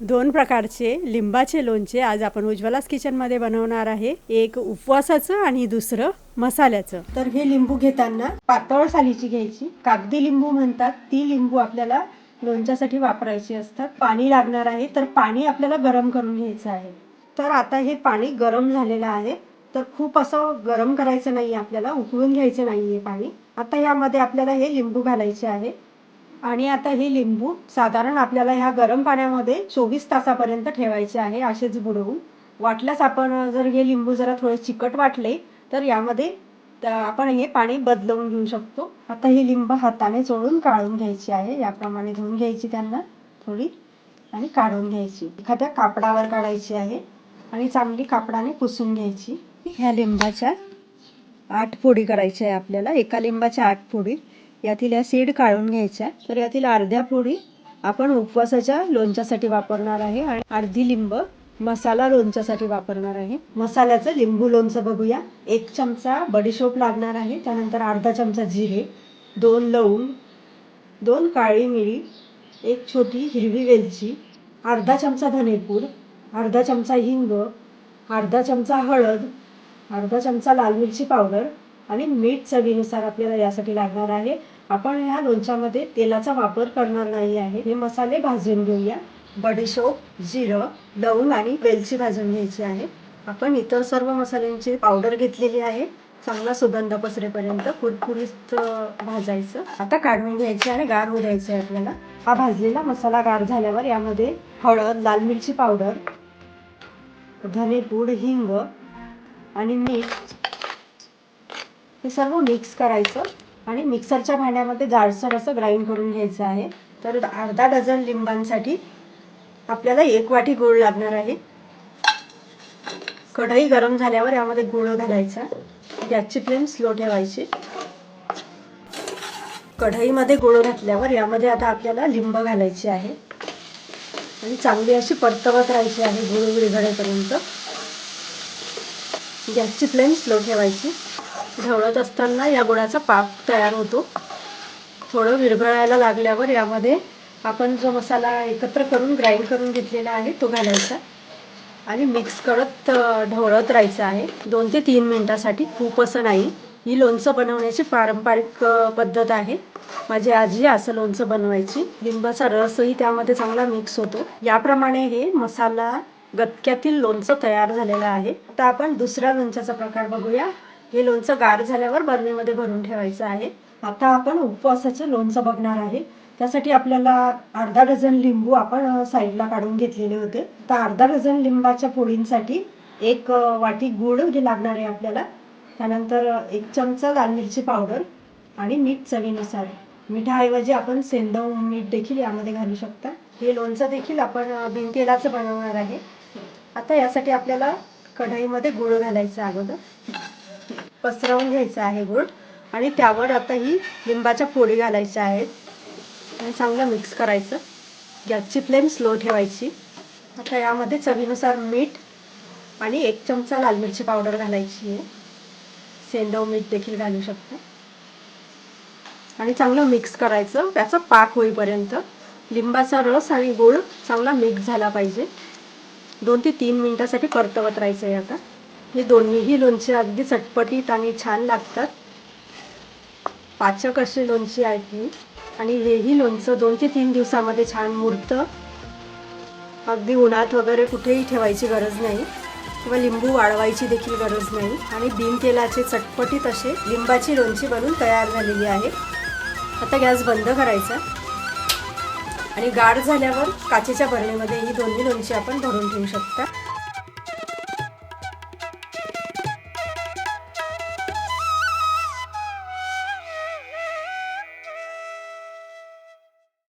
दोन प्रकारचे लिंबाचे लोणचे आज आपण उज्ज्वलास किचनमध्ये बनवणार आहे. एक उपवासाचं आणि दुसरं मसाल्याचं. तर हे लिंबू घेताना पातळ सालीची घ्यायची. कागदी लिंबू म्हणतात. ती लिंबू आपल्याला लोणच्यासाठी वापरायची असतात. पाणी लागणार आहे तर पाणी आपल्याला गरम करून घ्यायचं आहे. तर आता हे पाणी गरम झालेलं आहे. तर खूप असं गरम करायचं नाही आपल्याला उकळून घ्यायचं नाही आहे पाणी. आता यामध्ये आपल्याला हे लिंबू घालायचे आहे. आणि आता हे लिंबू साधारण आपल्याला ह्या गरम पाण्यामध्ये चोवीस तासापर्यंत ठेवायचे आहे असेच बुडवून. वाटल्यास आपण जर हे लिंबू जरा थोडे चिकट वाटले तर यामध्ये त- आपण हे पाणी बदलवून घेऊ शकतो. आता ही लिंब हाताने चोळून काढून घ्यायची आहे. याप्रमाणे धुवून घ्यायची त्यांना थोडी आणि काढून घ्यायची. एखाद्या कापडावर काढायची आहे आणि चांगली कापडाने पुसून घ्यायची. ह्या लिंबाच्या आठ फोडी करायच्या आहे आपल्याला. एका लिंबाच्या आठ फोडी. यातील या सीड काढून घ्यायच्या तर यातील अर्ध्या पोळी आपण उपवासाच्या लोणच्यासाठी वापरणार आहे आणि अर्धी लिंब मसाला लोणच्यासाठी वापरणार आहे. मसाल्याचं लिंबू लोणचं बघूया. एक चमचा बडीशोप लागणार आहे. त्यानंतर अर्धा चमचा जिरे दोन लवंग दोन काळी मिरी एक छोटी हिरवी वेलची अर्धा चमचा धनेपूड अर्धा चमचा हिंग अर्धा चमचा हळद अर्धा चमचा लाल मिरची पावडर आणि मीठ चवीनुसार आपल्याला यासाठी लागणार आहे. आपण ह्या लोणच्यामध्ये तेलाचा वापर करणार नाही आहे. हे मसाले भाजून घेऊया. बडीशोप जिरं लवंग आणि वेलची भाजून घ्यायची आहे. आपण इतर सर्व मसाल्यांची पावडर घेतलेली आहे. चांगला सुगंध पसरेपर्यंत कुरकुरीत भाजायचं. आता काढून घ्यायचं आणि गार होऊ द्यायचं आहे आपल्याला. हा भाजलेला मसाला गार झाल्यावर यामध्ये हळद लाल मिरची पावडर धनेपूड हिंग आणि मीठ हे सर्व मिक्स करायचं आणि मिक्सरच्या भांड्यामध्ये जाडसर असं ग्राइंड करून घ्यायचं आहे. तर अर्धा डझन लिंबांसाठी आपल्याला एक वाटी गूळ लागणार आहे. कढई गरम झाल्यावर यामध्ये गुळ घालायचा. गॅसची फ्लेम स्लो ठेवायची. कढईमध्ये गुळ घातल्यावर यामध्ये आता आपल्याला लिंब घालायची आहे. आणि चांगली अशी परतवत राहायची आहे गुळ विरघळेपर्यंत. गॅसची फ्लेम स्लो ठेवायची. ढवळत असताना या गुळाचा पाक तयार होतो. थोडं विरघळायला लागल्यावर यामध्ये आपण जो मसाला एकत्र करून ग्राइंड करून घेतलेला आहे तो घालायचा आणि मिक्स करत ढवळत राहायचं आहे. दोन ते तीन मिनटासाठी खूप असं नाही. ही लोणचं बनवण्याची पारंपरिक पद्धत आहे. माझी आजी असं लोणचं बनवायची. लिंबाचा रसही त्यामध्ये चांगला मिक्स होतो. याप्रमाणे हे मसाला गतक्यातील लोणचं तयार झालेलं आहे. आता आपण दुसऱ्या लोणच्याचा प्रकार बघूया. हे लोणचं गार झाल्यावर बरणीमध्ये भरून ठेवायचं आहे. आता आपण उपवासाचं लोणचं बघणार आहे. त्यासाठी आपल्याला अर्धा डझन लिंबू आपण साईडला काढून घेतलेले होते. तर अर्धा डझन लिंबाच्या पोळींसाठी एक वाटी गूळ लागणार आहे आपल्याला त्यानंतर एक चमचा लाल मिरची पावडर आणि मीठ चवीनुसार. मिठाऐवजी आपण सेंदव मीठ देखील यामध्ये घालू शकता. हे लोणचं देखील आपण अ, बिनतेलाचं बनवणार आहे. आता यासाठी आपल्याला कढईमध्ये गूळ घालायचं अगोदर. पसरवून घ्यायचा आहे गुळ आणि त्यावर आता ही लिंबाच्या फोडी घालायच्या आहेत. आणि चांगलं मिक्स करायचं. गॅसची फ्लेम स्लो ठेवायची. आता यामध्ये चवीनुसार मीठ आणि एक चमचा लाल मिरची पावडर घालायची आहे. सेंडव मीठ देखील घालू शकतो. आणि चांगलं मिक्स करायचं. त्याचा पाक होईपर्यंत लिंबाचा रस आणि गुळ चांगला मिक्स झाला पाहिजे. दोन ते तीन मिनिटासाठी परतवत राहायचं आहे आता. हे दोन्हीही लोणचे अगदी चटपटीत आणि छान लागतात. पाचक अशी लोणची आहेत ही आणि हेही लोणचं दोन ते तीन दिवसामध्ये छान मुरतं. अगदी उन्हात वगैरे कुठेही ठेवायची गरज नाही. किंवा लिंबू वाळवायची देखील गरज नाही. आणि बिनतेलाचे चटपटीत असे लिंबाची लोणची बनून तयार झालेली आहे. आता गॅस बंद करायचा. आणि गाढ झाल्यावर काचेच्या भरणीमध्ये ही दोन्ही लोणची आपण भरून ठेवू शकता.